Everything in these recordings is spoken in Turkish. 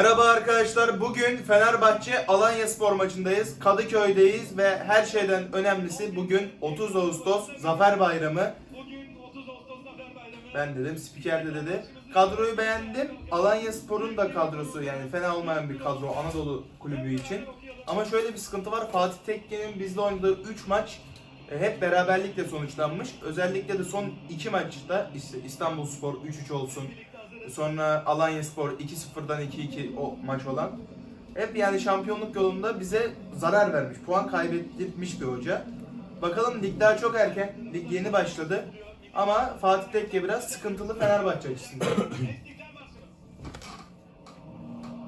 Merhaba arkadaşlar. Bugün Fenerbahçe Alanya Spor maçındayız. Kadıköy'deyiz ve her şeyden önemlisi bugün 30 Ağustos Zafer Bayramı. Ben dedim, spiker de dedi. Kadroyu beğendim. Alanya Spor'un da kadrosu yani fena olmayan bir kadro Anadolu kulübü için. Ama şöyle bir sıkıntı var. Fatih Tekke'nin bizle oynadığı 3 maç e, hep beraberlikle sonuçlanmış. Özellikle de son 2 maçta İstanbul Spor 3-3 olsun. Sonra Alanya Spor 2-0'dan 2-2 o maç olan. Hep yani şampiyonluk yolunda bize zarar vermiş. Puan kaybettirmiş bir hoca. Bakalım lig daha çok erken. Lig yeni başladı. Ama Fatih Tekke biraz sıkıntılı Fenerbahçe açısından.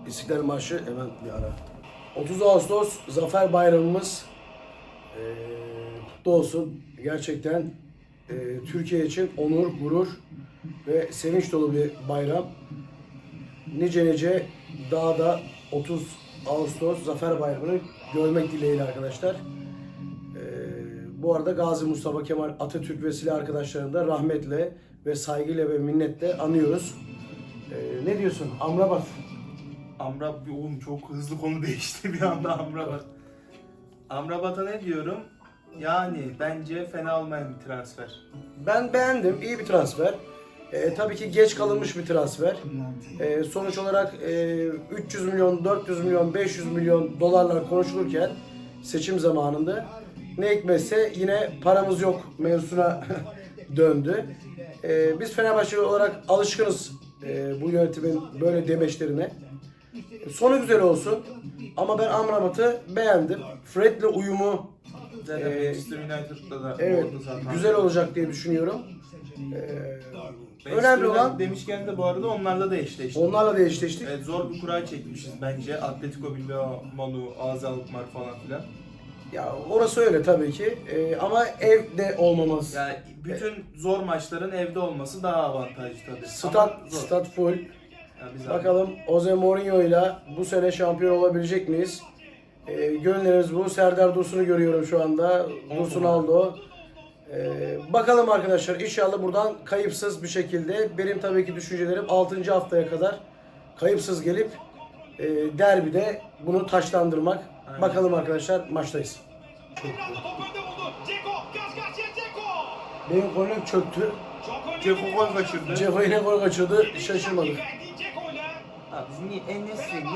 İstiklal Marşı hemen bir ara. 30 Ağustos Zafer Bayramımız eee kutlu olsun. Gerçekten eee, Türkiye için onur, gurur ve sevinç dolu bir bayram. Nice nice daha da 30 Ağustos Zafer Bayramı'nı görmek dileğiyle arkadaşlar. Eee, bu arada Gazi Mustafa Kemal Atatürk ve silah arkadaşlarını da rahmetle ve saygıyla ve minnetle anıyoruz. Eee, ne diyorsun? Amrabat. Amrab oğlum çok hızlı konu değişti bir anda Amrabat. Amrabat'a ne diyorum? Yani bence fena olmayan bir transfer. Ben beğendim. iyi bir transfer. Ee, tabii ki geç kalınmış bir transfer. Ee, sonuç olarak e, 300 milyon, 400 milyon, 500 milyon dolarlar konuşulurken seçim zamanında ne hikmetse yine paramız yok mevzusuna döndü. Ee, biz Fenerbahçe olarak alışkınız e, bu yönetimin böyle demeçlerine. Sonu güzel olsun. Ama ben Amrabat'ı beğendim. Fred'le uyumu Zaten Ee, Manchester United'da da Evet, zaten. güzel olacak diye düşünüyorum. Ee, önemli olan demişken de bu arada onlarla da eşleşti. onlarla da eşleştik. Evet, zor bir kura çekmişiz bence. Atletico Bilbao, Manu, AZ Alkmaar falan filan. Ya orası öyle tabii ki. Ee, ama evde olmamız. Yani bütün zor maçların evde olması daha avantajlı tabii. Stat, stat full. Ya biz Bakalım Jose Mourinho ile bu sene şampiyon olabilecek miyiz? Ee, gönüllerimiz bu. Serdar Dursun'u görüyorum şu anda. Dursun Aldo. Ee, bakalım arkadaşlar inşallah buradan kayıpsız bir şekilde benim tabii ki düşüncelerim 6. haftaya kadar kayıpsız gelip e, derbide bunu taşlandırmak. Aynen. Bakalım arkadaşlar maçtayız. Benim golüm çöktü. Ceko gol kaçırdı. Ceko yine gol kaçırdı. Şaşırmadık. Biz niye en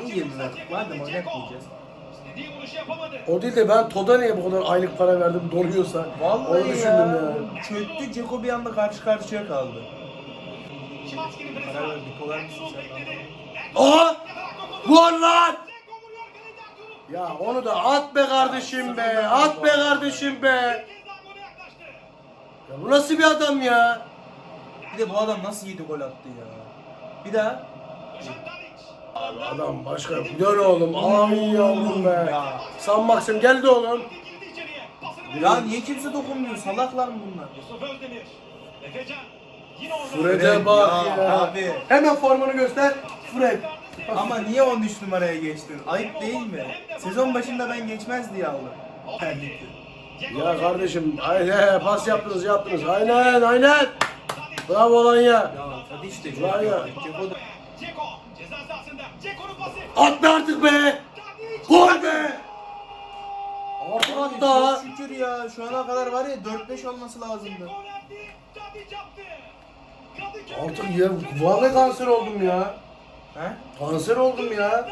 niye yediler? Madem oynatmayacağız. O değil de ben Toda niye bu kadar aylık para verdim donuyorsa. Vallahi Onu düşündüm ya. ya. Çöktü Ceko bir anda karşı karşıya kaldı. Karar var. ver, bipolar mısın Ertuğrul sen? bekledi. Aha! Vur lan! Ya onu da at be kardeşim be. At be kardeşim be. Ya bu nasıl bir adam ya? Bir de bu adam nasıl 7 gol attı ya? Bir daha. Adam başka. Dön oğlum. Ay yavrum be. Ya. San Maxim geldi oğlum. Ya niye kimse dokunmuyor? Salaklar mı bunlar? Yusuf Özdemir. Efecan. Yine orada. Fred'e bak Ya, ya. abi. Hemen formunu göster. Fred. Ama niye 13 numaraya geçtin? Ayıp değil mi? Sezon başında ben geçmez diye aldım. Terlikli. Ya kardeşim aynen pas yaptınız yaptınız. Aynen aynen. Bravo lan ya. Ya tabii işte. Ya. Ceko da Ceko. Ceza sahasında. Ceko'nun pası. At be artık be. Gol be. Artık at daha. Çok şükür ya. Şu ana kadar var ya 4-5 olması lazımdı. Artık ya vallahi kanser oldum ya. He? Kanser oldum ya.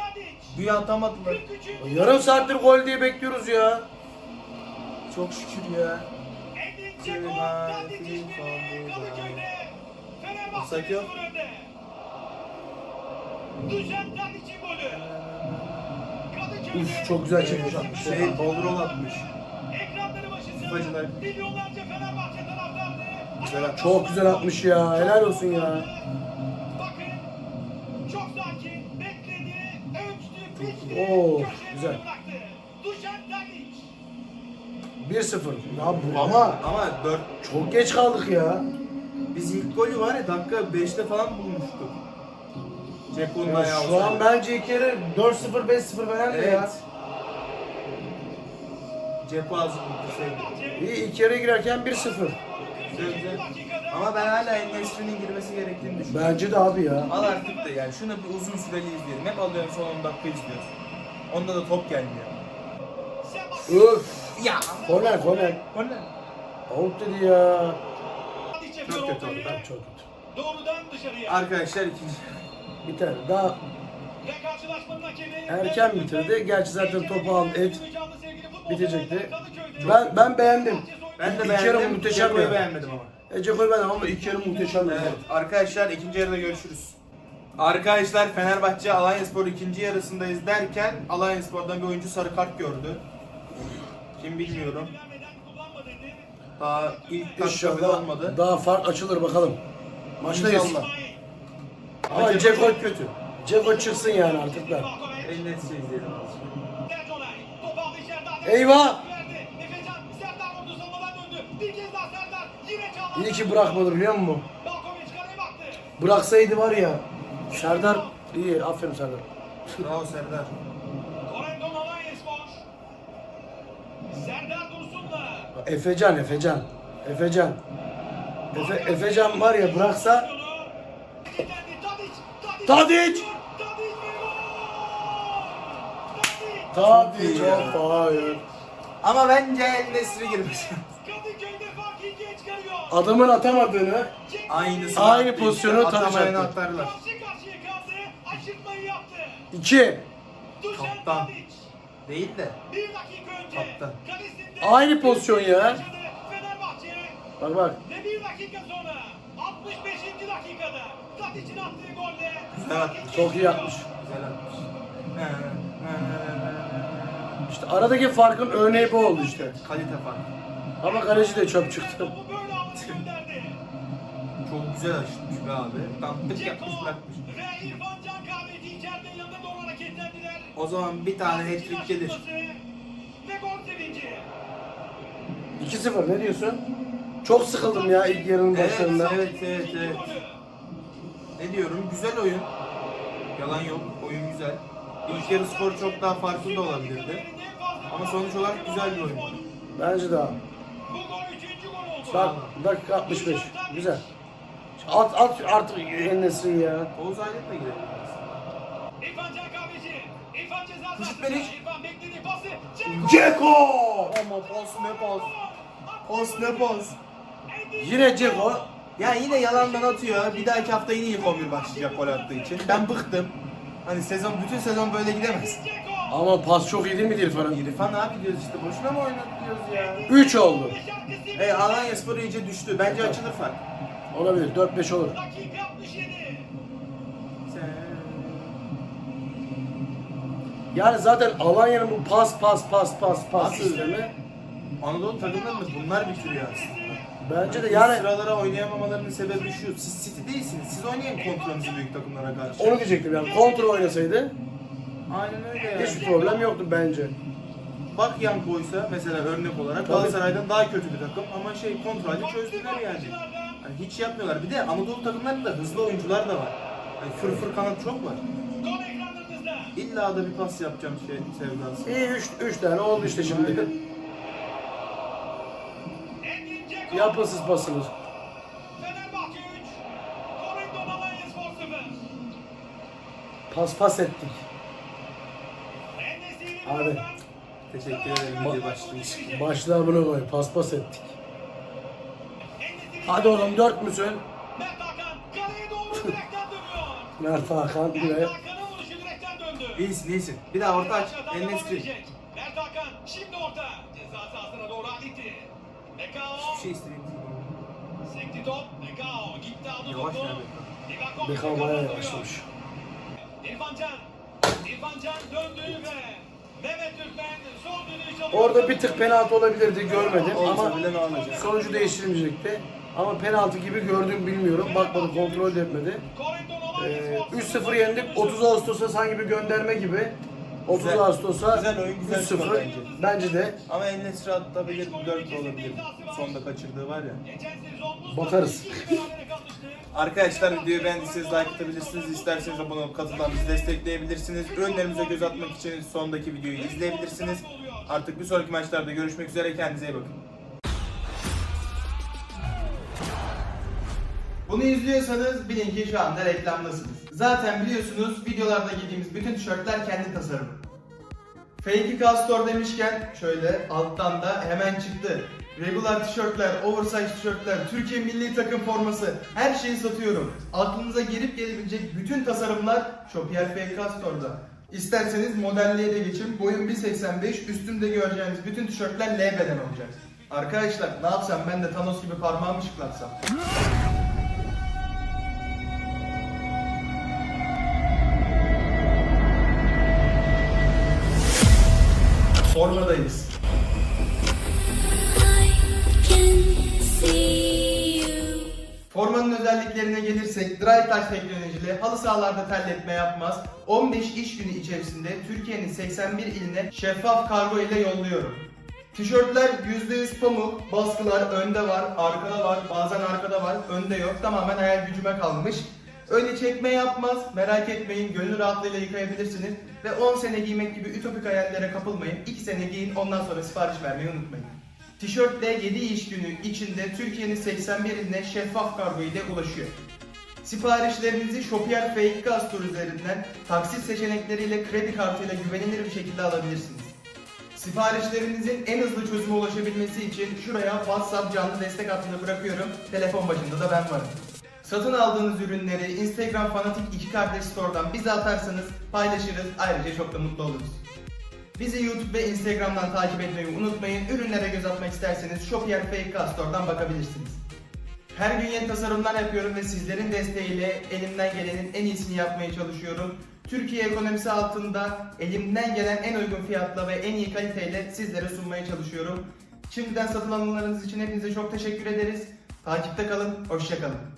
Bir atamadılar. 43. Yarım saattir gol diye bekliyoruz ya. Çok şükür ya. Edin Dušan Tadić'in golü. Kadıköy'de Uf çok güzel çekmiş atmış. Şey Bodrol atmış. ekranları başında Bacılar. milyonlarca Fenerbahçe taraftarı. Güzel atmış. Çok güzel atmış ya. Helal olsun ya. Bakın çok sakin bekledi, ölçtü, biçti, Oo, köşeye güzel. bıraktı. Dušan Tadić. 1-0. Ya bu ama Ama 4 çok geç kaldık ya. biz ilk golü var ya dakika 5'te falan bulmuştuk. Ceko'nun Ya şu an bence ilk yarı 4-0 5-0 falan da ya. Evet. Azıcık bitirse. Fenerbahçe İyi ilk yarıya girerken 1-0. Güzel Ama ben hala En-Nesyri'nin girmesi gerektiğini düşünüyorum. Bence de abi ya. Al artık da yani şunu bir uzun süreli izleyelim. Hep alıyorum son 10 dakika izliyoruz. Onda da top gelmiyor. Öf. Ya. Korner korner. O ne? Out dedi ya. Çok kötü oldu. Ben çok kötü. Doğrudan dışarıya. Arkadaşlar ikinci. Biter. Daha erken bitirdi. Gerçi zaten topu aldı. Et bitecekti. Ben ben beğendim. Ben de İlk beğendim. yarı muhteşem Ceko'yu ya. beğenmedim ama. Ece Koy ben ama ilk yarı muhteşem. ya. Evet, arkadaşlar ikinci yarıda görüşürüz. Arkadaşlar Fenerbahçe Alanyaspor ikinci yarısındayız derken Alanyaspor'dan bir oyuncu sarı kart gördü. Kim bilmiyorum. Daha ilk dakika bile İnşallah olmadı. daha fark açılır bakalım. Maçtayız. İnşallah. Ama Ceko kötü. Ceko çıksın yani artık da. En net izleyelim. Eyvah! İyi ki bırakmadı biliyor musun? Bıraksaydı var ya. Serdar iyi. Aferin Serdar. Bravo Serdar. Efecan, Efecan. Efecan. Efe, Efecan var ya bıraksa Tadic! Tabii çok hayır. Ama bence El Nesri çıkarıyor. Adamın atamadığını Aynısı. Aynı pozisyonu Atamayanı tarayacaktı. atarlar. Karşı karşıya kaldı. Aşırtmayı yaptı. iki. Kaptan. Değil de. Bir dakika önce. Kaptan. Aynı pozisyon ya. Bak bak. Ve bir dakika sonra 65. dakikada Tadic'in attığı golle atmış. Çok iyi yapmış. Güzel atmış. İşte aradaki farkın örneği bu oldu işte. Kalite fark. Ama kaleci de çöp çıktı. Çok güzel açmış be abi. Tam tık yapmış bırakmış. O zaman bir tane hat-trick gelir. aşırtması Ve gol sevinci. 2-0 ne diyorsun? Çok sıkıldım ya ilk yarının Evet, başlarında. evet, evet, evet. Ne diyorum? Güzel oyun. Yalan yok. Oyun güzel. İlk yarı skor çok daha farklı da olabilirdi. Ama sonuç olarak güzel bir oyun. Bence de abi. Bu gol üçüncü gol oldu. Bak dakika 65. Güzel. At at artık Enes'i ya. Oğuz Aydın da beklediği pası. Ceko. Ceko! Ama pas ne pas. Pas ne pas. Yine Ceko. Ya yine yalandan atıyor. Bir dahaki hafta yine ilk 11 başlayacak gol attığı için. Ben bıktım. Hani sezon bütün sezon böyle gidemez. Ama pas çok iyi değil mi İrfan'ın? İrfan abi diyoruz işte. Boşuna mı oynatıyoruz ya? 3 oldu. E Alanya Spor iyice düştü. Bence açılır fark. Olabilir 4-5 olur. Dakika 67. Yani zaten Alanya'nın bu pas pas pas pas pas Abi, sistemi Anadolu takımlarını bunlar bitiriyor aslında. Bence de Yani yani sıralara oynayamamalarının sebebi şu. Siz City değilsiniz. Siz oynayın kontrolünüzü büyük takımlara karşı. onu diyecektim yani kontrol oynasaydı Aynen öyle yani. hiçbir problem yoktu bence. Bak Young Boys'a mesela örnek olarak Tabii. Galatasaray'dan daha kötü bir takım ama şey kontrolü çözdüler yani. Yani hiç yapmıyorlar. Bir de Anadolu takımlarında hızlı oyuncular da var. Yani fır fır kanat çok var. İlla da bir pas yapacağım şey sevdası. İyi 3 3 tane oldu işte şimdi. Engin Yapısız pasımız. Fenerbahçe 3. Korendon Alanyaspor 0. Pas pas ettik. Abi. Teşekkür ederim için. Başlığa bunu koy. Pas pas ettik. Hadi oğlum 4 müsün? Mert Hakan ve Hakan'ın vuruşu direkten döndü. İyisin iyisin. Bir daha orta aç. Enes'li. Şey istediğim değil. Sekti top. Bekao gitti aldı Yavaş ya Livakovic Bekao bayağı yavaşlamış. İrfan Can. İrfan Can döndü ve Mehmet Türkmen son çalıyor. Orada bir tık penaltı olabilirdi görmedim Olsa ama bile ne olacak? sonucu değiştirmeyecekti. Ama penaltı gibi gördüm bilmiyorum. Bakmadım kontrol de etmedi. Ee, Alanyaspor 3-0 yendik. 30 Ağustos'a sanki bir gönderme gibi. 30 Güzel. Ağustos'a Güzel oyun, güzel 3-0 skor bence. bence de Ama El Nesri atabilir, 4 de olabilir. Sonda kaçırdığı var ya. Bakarız. Arkadaşlar videoyu beğendiyseniz like atabilirsiniz. İsterseniz abone olup katıldan bizi destekleyebilirsiniz. Ürünlerimize göz atmak için sondaki videoyu izleyebilirsiniz. Artık bir sonraki maçlarda görüşmek üzere. Kendinize iyi bakın. Bunu izliyorsanız bilin ki şu anda reklamdasınız. Zaten biliyorsunuz videolarda giydiğimiz bütün tişörtler kendi tasarımı. Fake Store demişken şöyle alttan da hemen çıktı. Regular tişörtler, oversize tişörtler, Türkiye milli takım forması her şeyi satıyorum. Aklınıza gelip gelebilecek bütün tasarımlar Shopier Fake Store'da. İsterseniz modelliğe de geçin. Boyum 1.85, üstümde göreceğiniz bütün tişörtler L beden olacak. Arkadaşlar ne yapsam ben de Thanos gibi parmağımı şıklatsam. Formadayız. Formanın özelliklerine gelirsek dry touch teknolojili halı sahalarda terletme yapmaz. 15 iş günü içerisinde Türkiye'nin 81 iline şeffaf kargo ile yolluyorum. Tişörtler %100 pamuk, baskılar önde var, arkada var, bazen arkada var, önde yok. Tamamen hayal gücüme kalmış. Öyle çekme yapmaz, merak etmeyin gönül rahatlığıyla yıkayabilirsiniz. Ve 10 sene giymek gibi ütopik hayallere kapılmayın. 2 sene giyin ondan sonra sipariş vermeyi unutmayın. Tişörtle 7 iş günü içinde Türkiye'nin 81 iline şeffaf kargo ile ulaşıyor. Siparişlerinizi Shopier Fake Store üzerinden taksit seçenekleriyle kredi kartıyla güvenilir bir şekilde alabilirsiniz. Siparişlerinizin en hızlı çözüme ulaşabilmesi için şuraya WhatsApp canlı destek hattını bırakıyorum. Telefon başında da ben varım. Satın aldığınız ürünleri Instagram Fanatik 2 Kardeş Store'dan bize atarsanız paylaşırız. Ayrıca çok da mutlu oluruz. Bizi YouTube ve Instagram'dan takip etmeyi unutmayın. Ürünlere göz atmak isterseniz Shopier Fake Store'dan bakabilirsiniz. Her gün yeni tasarımlar yapıyorum ve sizlerin desteğiyle elimden gelenin en iyisini yapmaya çalışıyorum. Türkiye ekonomisi altında elimden gelen en uygun fiyatla ve en iyi kaliteyle sizlere sunmaya çalışıyorum. Şimdiden satın alımlarınız için hepinize çok teşekkür ederiz. Takipte kalın, hoşçakalın.